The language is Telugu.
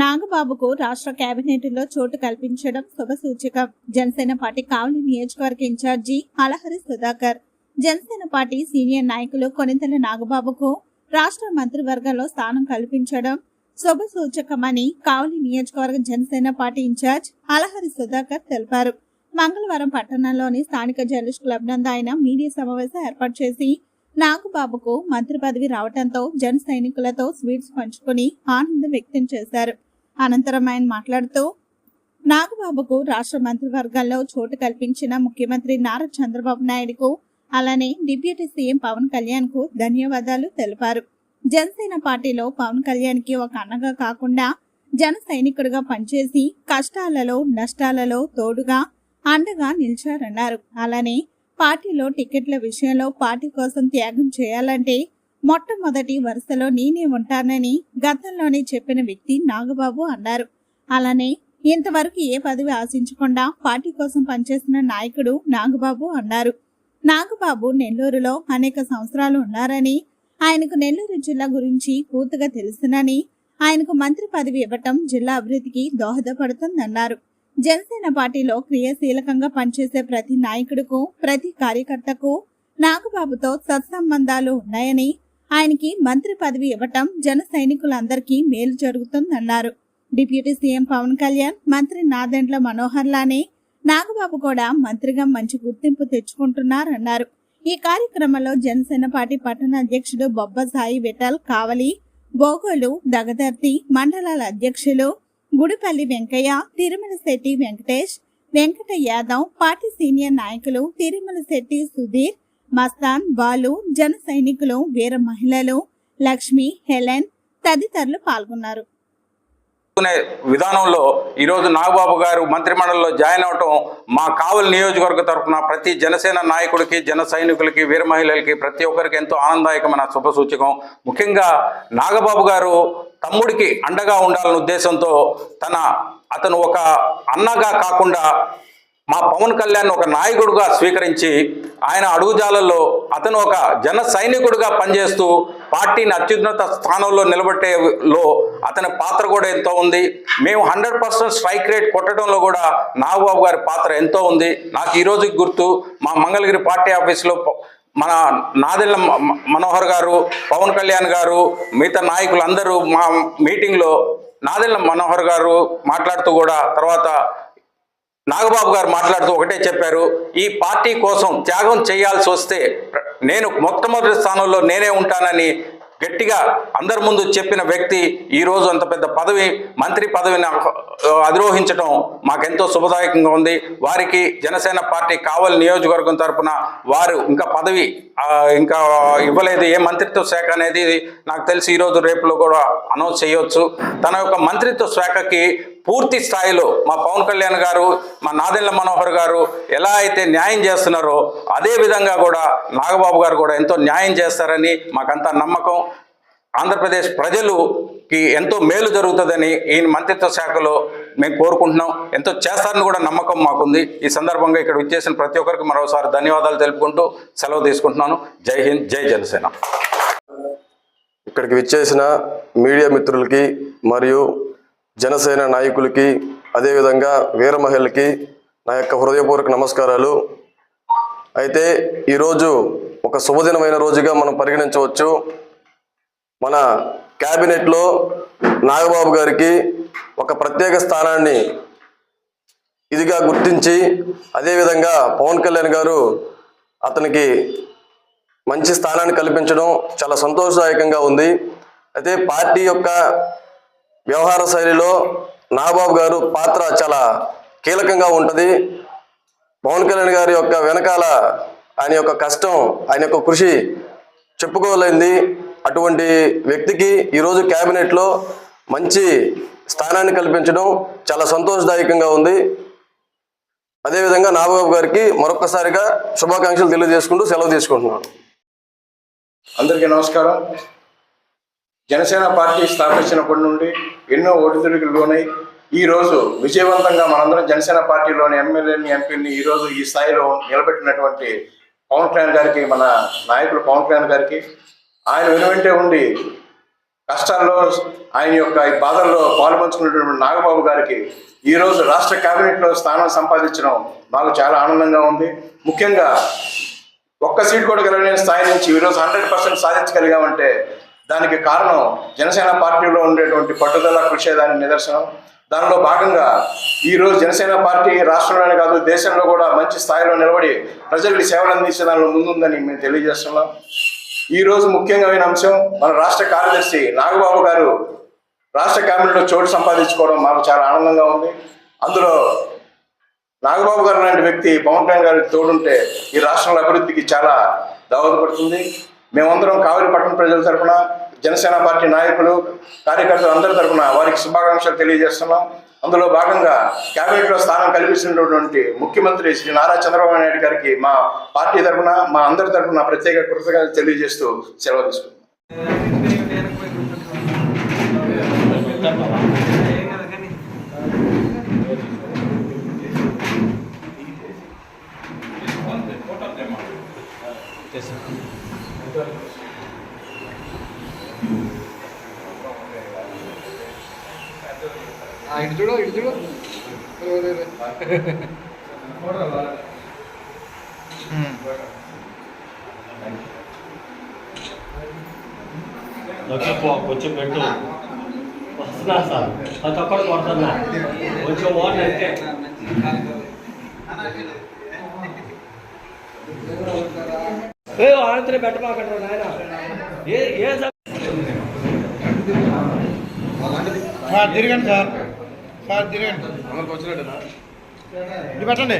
నాగబాబుకు రాష్ట్ర కేబినెట్లో చోటు కల్పించడం శుభసూచకం. జనసేన పార్టీ కావలి నియోజకవర్గ incharge Alahari Sudhakar. Janasena party senior నాయకులు కొనితల నాగబాబుకు రాష్ట్ర మంత్రివర్గంలో స్థానం కల్పించడం శుభసూచకమని కావలి నియోజకవర్గ జనసేన పార్టీ ఇన్ఛార్జ్ అలహరి సుధాకర్ తెలిపారు. మంగళవారం పట్టణంలోని స్థానిక జర్నలిస్ట్ క్లబ్ నందు ఆయన మీడియా సమావేశం ఏర్పాటు చేసి నాగబాబుకు మంత్రి పదవి రావడంతో జన సైనికులతో స్వీట్స్ పంచుకుని ఆనందం వ్యక్తం చేశారు. అనంతరం ఆయన మాట్లాడుతూ నాగబాబుకు రాష్ట్ర మంత్రివర్గాల్లో చోటు కల్పించిన ముఖ్యమంత్రి నారా చంద్రబాబు నాయుడుకు అలానే డిప్యూటీ సీఎం పవన్ కళ్యాణ్కు ధన్యవాదాలు తెలిపారు. జనసేన పార్టీలో పవన్ కళ్యాణ్కి ఒక అన్నగా కాకుండా జన సైనికుడిగా పనిచేసి కష్టాలలో నష్టాలలో తోడుగా అండగా నిలిచారన్నారు. అలానే పార్టీలో టికెట్ల విషయంలో పార్టీ కోసం త్యాగం చేయాలంటే మొట్టమొదటి వరుసలో నేనే ఉంటానని గతంలోనే చెప్పిన వ్యక్తి నాగబాబు అన్నారు. అలానే ఇంతవరకు ఏ పదవి ఆశించకుండా పార్టీ కోసం పనిచేసిన నాయకుడు నాగబాబు అన్నారు. నాగబాబు నెల్లూరులో అనేక సంవత్సరాలు ఉన్నారని ఆయనకు నెల్లూరు జిల్లా గురించి పూర్తిగా తెలుసునని ఆయనకు మంత్రి పదవి ఇవ్వటం జిల్లా అభివృద్ధికి దోహదపడుతుందన్నారు. జనసేన పార్టీలో క్రియాశీలకంగా పనిచేసే ప్రతి నాయకుడుకు ప్రతి కార్యకర్తకు నాగబాబుతో సత్సంబంధాలు ఉన్నాయని ఆయనకి మంత్రి పదవి ఇవ్వటం జన సైనికులందరికీ మేలు జరుగుతుందన్నారు. డిప్యూటీ సీఎం పవన్ కళ్యాణ్ మంత్రి నాదెండ్ల మనోహర్ లానే నాగబాబు కూడా మంత్రిగా మంచి గుర్తింపు తెచ్చుకుంటున్నారన్నారు. ఈ కార్యక్రమంలో జనసేన పార్టీ పట్టణ అధ్యక్షుడు బొబ్బ సాయి విఠల్ కావలి బోగోలు దగదర్తి మండలాల అధ్యక్షులు గుడిపల్లి వెంకయ్య తిరుమల శెట్టి వెంకటేష్ వెంకట యాదవ్ పార్టీ సీనియర్ నాయకులు తిరుమల శెట్టి సుధీర్ మస్తాన్ బాలు జన సైనికులు వీర మహిళలు లక్ష్మి హెలెన్ తదితరులు పాల్గొన్నారు. విధానంలో ఈరోజు నాగబాబు గారు మంత్రిమండలిలో జాయిన్ అవటం మా కావలి నియోజకవర్గ తరఫున ప్రతి జనసేన నాయకుడికి జన సైనికులకి వీర మహిళలకి ప్రతి ఒక్కరికి ఎంతో ఆనందదాయకమైన శుభసూచకం. ముఖ్యంగా నాగబాబు గారు తమ్ముడికి అండగా ఉండాలనే ఉద్దేశంతో తన అతను ఒక అన్నగా కాకుండా మా పవన్ కళ్యాణ్ ఒక నాయకుడుగా స్వీకరించి ఆయన అడుగుజాలల్లో అతను ఒక జన సైనికుడిగా పనిచేస్తూ పార్టీని అత్యున్నత స్థానంలో నిలబెట్టేలో అతని పాత్ర కూడా ఎంతో ఉంది. మేము హండ్రెడ్ పర్సెంట్ స్ట్రైక్ రేట్ కొట్టడంలో కూడా నాగబాబు గారి పాత్ర ఎంతో ఉంది. నాకు ఈరోజు గుర్తు మా మంగళగిరి పార్టీ ఆఫీస్లో మన నాదెళ్ళ మనోహర్ గారు పవన్ కళ్యాణ్ గారు మిగతా నాయకులు అందరూ మా మీటింగ్లో నాదెళ్ళ మనోహర్ గారు మాట్లాడుతూ కూడా తర్వాత నాగబాబు గారు మాట్లాడుతూ ఒకటే చెప్పారు ఈ పార్టీ కోసం త్యాగం చేయాల్సి వస్తే నేను మొట్టమొదటి స్థానంలో నేనే ఉంటానని గట్టిగా అందరి ముందు చెప్పిన వ్యక్తి ఈరోజు అంత పెద్ద పదవి మంత్రి పదవిని అధిరోహించడం మాకెంతో శుభదాయకంగా ఉంది. వారికి జనసేన పార్టీ కావలి నియోజకవర్గం తరఫున వారు ఇంకా పదవి ఇంకా ఇవ్వలేదు. ఏ మంత్రిత్వ శాఖ అనేది నాకు తెలిసి ఈరోజు రేపులో కూడా అనౌన్స్ చేయొచ్చు. తన యొక్క మంత్రిత్వ శాఖకి పూర్తి స్థాయిలో మా పవన్ కళ్యాణ్ గారు మా నాదెళ్ళ మనోహర్ గారు ఎలా అయితే న్యాయం చేస్తున్నారో అదే విధంగా కూడా నాగబాబు గారు కూడా ఎంతో న్యాయం చేస్తారని మాకంతా నమ్మకం. ఆంధ్రప్రదేశ్ ప్రజలుకి ఎంతో మేలు జరుగుతుందని ఈ మంత్రిత్వ శాఖలో మేము కోరుకుంటున్నాం. ఎంతో చేస్తారని కూడా నమ్మకం మాకుంది. ఈ సందర్భంగా ఇక్కడ విచ్చేసిన ప్రతి ఒక్కరికి మరోసారి ధన్యవాదాలు తెలుపుకుంటూ సెలవు తీసుకుంటున్నాను. జై హింద్ జై జనసేన. ఇక్కడికి విచ్చేసిన మీడియా మిత్రులకి మరియు జనసేన నాయకులకి అదేవిధంగా వీరమహిళకి నా యొక్క హృదయపూర్వక నమస్కారాలు. అయితే ఈరోజు ఒక శుభదినమైన రోజుగా మనం పరిగణించవచ్చు. మన క్యాబినెట్లో నాగబాబు గారికి ఒక ప్రత్యేక స్థానాన్ని ఇదిగా గుర్తించి అదేవిధంగా పవన్ కళ్యాణ్ గారు అతనికి మంచి స్థానాన్ని కల్పించడం చాలా సంతోషదాయకంగా ఉంది. అయితే పార్టీ యొక్క వ్యవహార శైలిలో నాగబాబు గారు పాత్ర చాలా కీలకంగా ఉంటుంది. పవన్ కళ్యాణ్ గారి యొక్క వెనకాల ఆయన యొక్క కష్టం ఆయన యొక్క కృషి చెప్పుకోలేంది. అటువంటి వ్యక్తికి ఈరోజు క్యాబినెట్లో మంచి స్థానాన్ని కల్పించడం చాలా సంతోషదాయకంగా ఉంది. అదేవిధంగా నాగబాబు గారికి మరొకసారిగా శుభాకాంక్షలు తెలియజేసుకుంటూ సెలవు తీసుకుంటున్నాను. అందరికీ నమస్కారం. జనసేన పార్టీ స్థాపించినప్పటి నుండి ఎన్నో ఒడిదుడికి లోనై ఈ రోజు విజయవంతంగా మనందరం జనసేన పార్టీలోని ఎమ్మెల్యేని ఎంపీని ఈ రోజు ఈ స్థాయిలో నిలబెట్టినటువంటి పవన్ కళ్యాణ్ గారికి మన నాయకుడు పవన్ కళ్యాణ్ గారికి ఆయన వెనువెంటే ఉండి కష్టాల్లో ఆయన యొక్క ఈ బాధల్లో పాల్పంచుకున్నటువంటి నాగబాబు గారికి ఈ రోజు రాష్ట్ర కేబినెట్లో స్థానం సంపాదించడం మాకు చాలా ఆనందంగా ఉంది. ముఖ్యంగా ఒక్క సీట్ కూడా గెలవలేని స్థాయి నుంచి ఈరోజు హండ్రెడ్ పర్సెంట్ సాధించగలిగామంటే దానికి కారణం జనసేన పార్టీలో ఉండేటువంటి పట్టుదల కృషి దాని నిదర్శనం. దానిలో భాగంగా ఈ రోజు జనసేన పార్టీ రాష్ట్రంలోనే కాదు దేశంలో కూడా మంచి స్థాయిలో నిలబడి ప్రజలకు సేవలు అందించే దానిలో ముందుందని మేము తెలియజేస్తున్నాం. ఈ రోజు ముఖ్యమైన అంశం మన రాష్ట్ర కార్యదర్శి నాగబాబు గారు రాష్ట్ర కేబినెట్లో చోటు సంపాదించుకోవడం మాకు చాలా ఆనందంగా ఉంది. అందులో నాగబాబు గారు లాంటి వ్యక్తి పవన్ కళ్యాణ్ గారి తోడుంటే ఈ రాష్ట్రంలో అభివృద్ధికి చాలా దోహదపడుతుంది మేమందరం కావలి ప్రజల తరఫున జనసేన పార్టీ నాయకులు కార్యకర్తలు అందరి తరఫున వారికి శుభాకాంక్షలు తెలియజేస్తున్నాం. అందులో భాగంగా క్యాబినెట్లో స్థానం కల్పించినటువంటి ముఖ్యమంత్రి శ్రీ నారా చంద్రబాబు నాయుడు గారికి మా పార్టీ తరఫున మా అందరి తరఫున ప్రత్యేక కృతజ్ఞతలు తెలియజేస్తూ సెలవు తీసుకుంటాం ఇటు చూడు ఇటు చూడు. కొంచెం పెట్టు. వస్తున్నా సార్. ప్రతి ఒక్కరు కొడుతున్నా. కొంచెం ఓట్లు అంటే ఏ ఆంధ్ర పెట్టమాకంటారు నాయన. ఏ ఏ తిరగండి సార్. సార్ తిరగండి అందరికి వచ్చినట్టేనా? ఇది పెట్టండి.